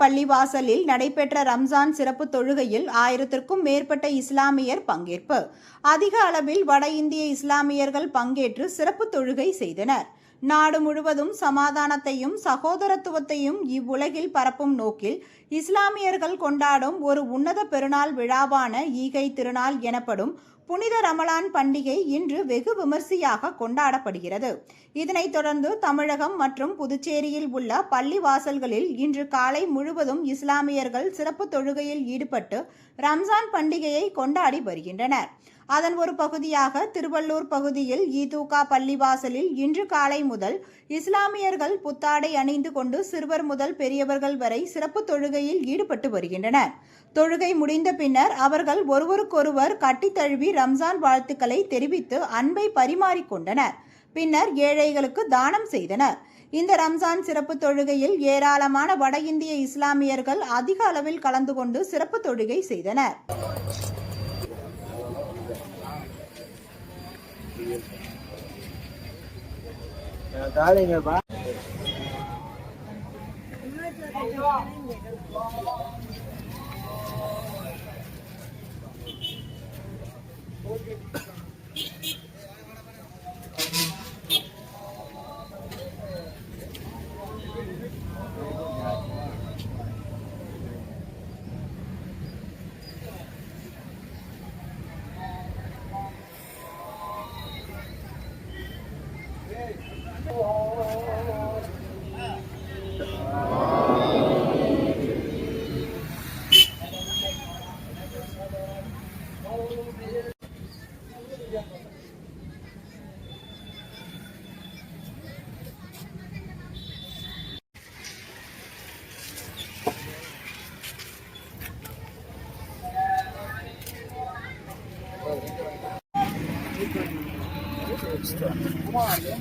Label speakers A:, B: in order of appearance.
A: பள்ளிவாசலில் நடைபெற்ற ரம்ஜான் சிறப்பு தொழுகையில் ஆயிரத்திற்கும் மேற்பட்ட இஸ்லாமியர் பங்கேற்பு. அதிக அளவில் வட இந்திய இஸ்லாமியர்கள் பங்கேற்று சிறப்பு தொழுகை செய்தனர். நாடு முழுவதும் சமாதானத்தையும் சகோதரத்துவத்தையும் இவ்வுலகில் பரப்பும் நோக்கில் இஸ்லாமியர்கள் கொண்டாடும் ஒரு உன்னத பெருநாள் விழாவான ஈகை திருநாள் எனப்படும் புனித ரமலான் பண்டிகை இன்று வெகு விமர்சையாக கொண்டாடப்படுகிறது. இதனைத் தொடர்ந்து தமிழகம் மற்றும் புதுச்சேரியில் உள்ள பள்ளி வாசல்களில் இன்று காலை முழுவதும் இஸ்லாமியர்கள் சிறப்பு தொழுகையில் ஈடுபட்டு ரம்ஜான் பண்டிகையை கொண்டாடி வருகின்றனர். அதன் ஒரு பகுதியாக திருவள்ளூர் பகுதியில் ஈதூகா பள்ளிவாசலில் இன்று காலை முதல் இஸ்லாமியர்கள் புத்தாடை அணிந்து கொண்டு சிறுவர் முதல் பெரியவர்கள் வரை சிறப்பு தொழுகையில் ஈடுபட்டு வருகின்றனர். தொழுகை முடிந்த பின்னர் அவர்கள் ஒருவருக்கொருவர் கட்டித்தழுவி ரம்ஜான் வாழ்த்துக்களை தெரிவித்து அன்பை பரிமாறிக்கொண்டனர். பின்னர் ஏழைகளுக்கு தானம் செய்தனர். இந்த ரம்ஜான் சிறப்பு தொழுகையில் ஏராளமான வட இந்திய இஸ்லாமியர்கள் அதிக அளவில் கலந்து கொண்டு சிறப்பு தொழுகை செய்தனர்.
B: தாலிங்கப்பா Come on.